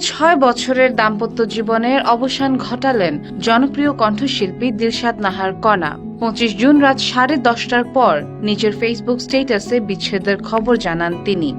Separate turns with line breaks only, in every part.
ছয় বছরের দাম্পত্য জীবনের অবসান ঘটালেন জনপ্রিয় কণ্ঠশিল্পী দিলশাদ নাহার কণা। পঁচিশ জুন রাত সাড়ে দশটার পর নিজের ফেসবুক স্টেটাসে বিচ্ছেদের খবর জানান তিনি।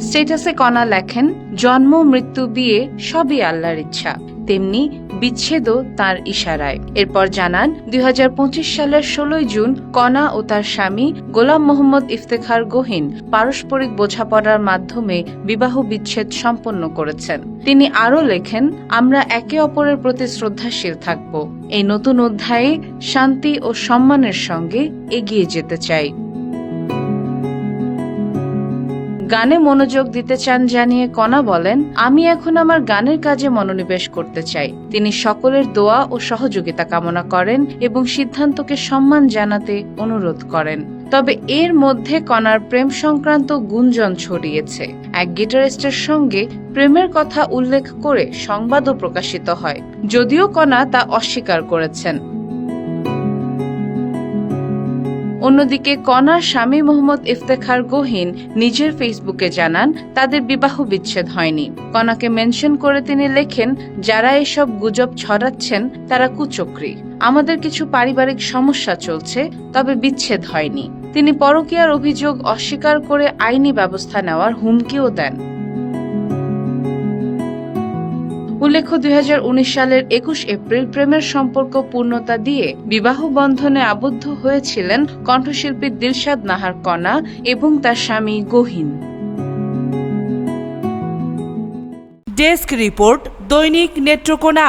স্টেটাসে কণা লেখেন, জন্ম, মৃত্যু, বিয়ে, সবই আল্লাহর ইচ্ছা। তেমনি বিচ্ছেদও তার ইশারায়। এরপর জানান, দুই হাজার পঁচিশ সালের ষোলোই জুন কণা ও তার স্বামী গোলাম মোহাম্মদ ইফতেখার গহিন পারস্পরিক বোঝাপড়ার মাধ্যমে বিবাহ বিচ্ছেদ সম্পন্ন করেছেন। তিনি আরও লেখেন, আমরা একে অপরের প্রতি শ্রদ্ধাশীল থাকব। এই নতুন অধ্যায়ে শান্তি ও সম্মানের সঙ্গে এগিয়ে যেতে চাই। গানে মনোযোগ দিতে চান জানিয়ে কণা বলেন, আমি এখন আমার গানের কাজে মনোনিবেশ করতে চাই। তিনি সকলের দোয়া ও সহযোগিতা কামনা করেন এবং সিদ্ধান্তকে সম্মান জানাতে অনুরোধ করেন। তবে এর মধ্যে কণার প্রেম সংক্রান্ত গুঞ্জন ছড়িয়েছে। এক গিটারিস্টের সঙ্গে প্রেমের কথা উল্লেখ করে সংবাদও প্রকাশিত হয়। যদিও কণা তা অস্বীকার করেছেন। অন্যদিকে কণার স্বামী মোহাম্মদ ইফতেখার গহিন নিজের ফেসবুকে জানান, তাদের বিবাহ বিচ্ছেদ হয়নি। কণাকে মেনশন করে তিনি লেখেন, যারা এসব গুজব ছড়াচ্ছেন, তারা কুচক্রী। আমাদের কিছু পারিবারিক সমস্যা চলছে, তবে বিচ্ছেদ হয়নি। তিনি পরকীয়ার অভিযোগ অস্বীকার করে আইনি ব্যবস্থা নেওয়ার হুমকিও দেন। উল্লেখ্য, দুই সালের একুশ এপ্রিল প্রেমের সম্পর্ক পূর্ণতা দিয়ে বিবাহ বন্ধনে আবদ্ধ হয়েছিলেন কণ্ঠশিল্পী দিলশাদ নাহার কণা এবং তার স্বামী গহিন।
ডেস্ক রিপোর্ট দৈনিক নেত্রকোনা।